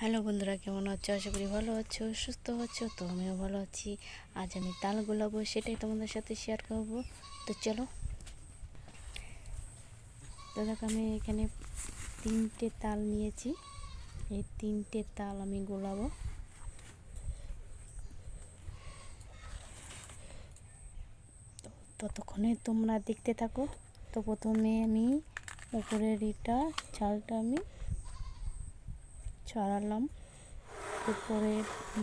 Hello বন্ধুরা, কেমন আছো? আশা করি ভালো আছো, সুস্থ আছো, তো আমিও ভালো আছি। আজ আমি তাল গোলাবো, সেটাই তোমাদের সাথে শেয়ার করব। তো চলো। তো দেখো, আমি এখানে তিনটে তাল নিয়েছি। এই তিনটে তাল আমি গোলাবো। ততক্ষণে তোমরা দেখতে থাকো। তো প্রথমে আমি উপরের এটা চালটা আমি ছড়ালাম এরপরে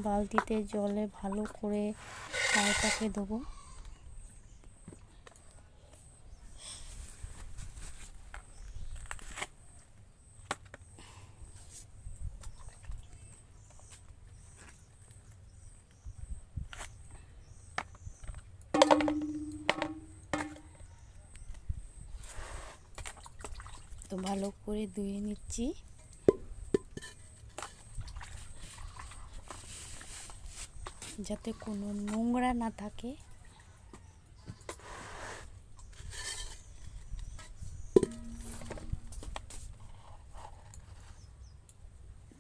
বালতিতে জলে ভালো করে চালটাকে দেবো তো ভালো করে ধুয়ে নিচ্ছি। যাতে কোনো নোংরা না থাকে।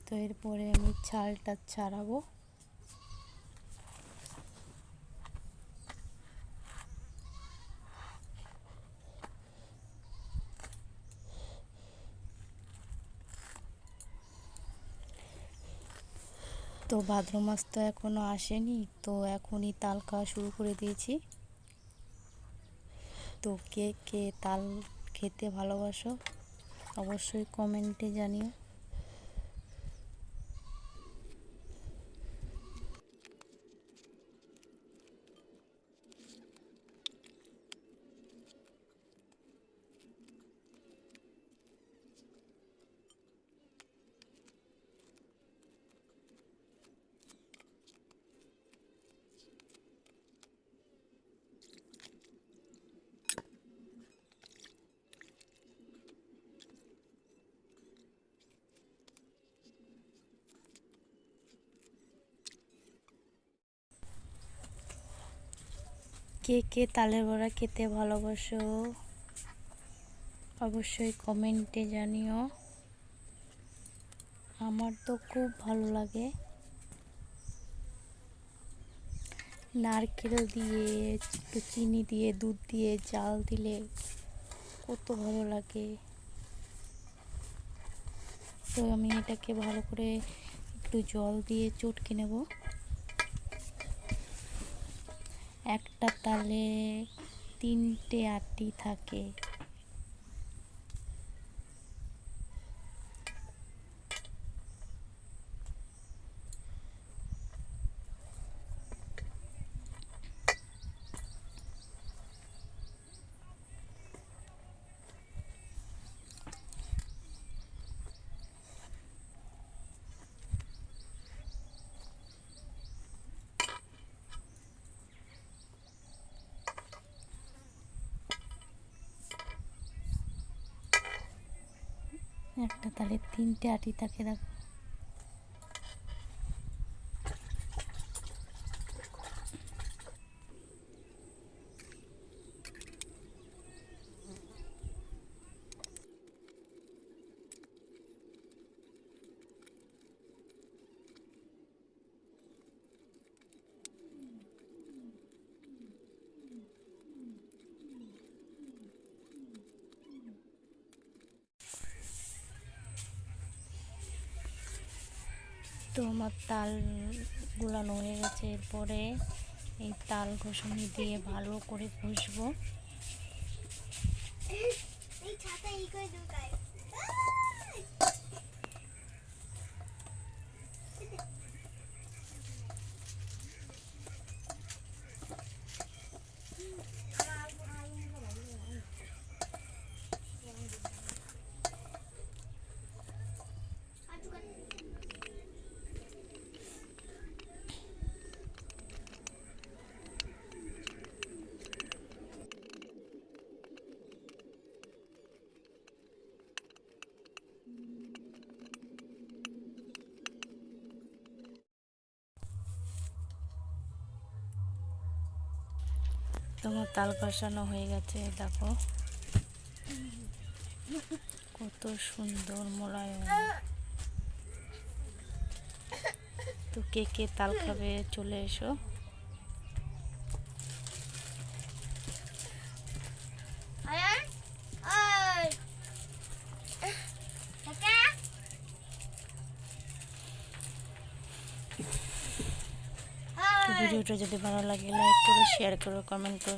তো এরপরে আমি ছালটা ছাড়াবো। তো ভাদ্র মাস তো এখনও আসেনি, তো এখনই তাল খাওয়া শুরু করে দিয়েছি। তো কে কে তাল খেতে ভালোবাসো অবশ্যই কমেন্টে জানিও। কে কে তালের বড়া খেতে ভালোবাসো? অবশ্যই কমেন্টে জানিও। আমার তো খুব ভালো লাগে। নারকেল দিয়ে, একটু চিনি দিয়ে, দুধ দিয়ে, জাল দিলে কত ভালো লাগে। তো আমি এটাকে ভালো করে একটু জল দিয়ে চটকে নেব। একটা তালে তিনটে আটি থাকে। একটা তালে তিনটে আটি থাকে দেখো তো আমার তাল গুলানো হয়ে গেছে। এরপরে এই তাল ঘষণি দিয়ে ভালো করে ঘষবো। তোমার তাল ঘষানো হয়ে গেছে, দেখো। কত সুন্দর মোলায়েম। তো কে কে তাল খাবে চলে এসো। কাকা তো ভিডিওটা যদি ভালো লাগে লাইক করো শেয়ার করো কমেন্ট করো।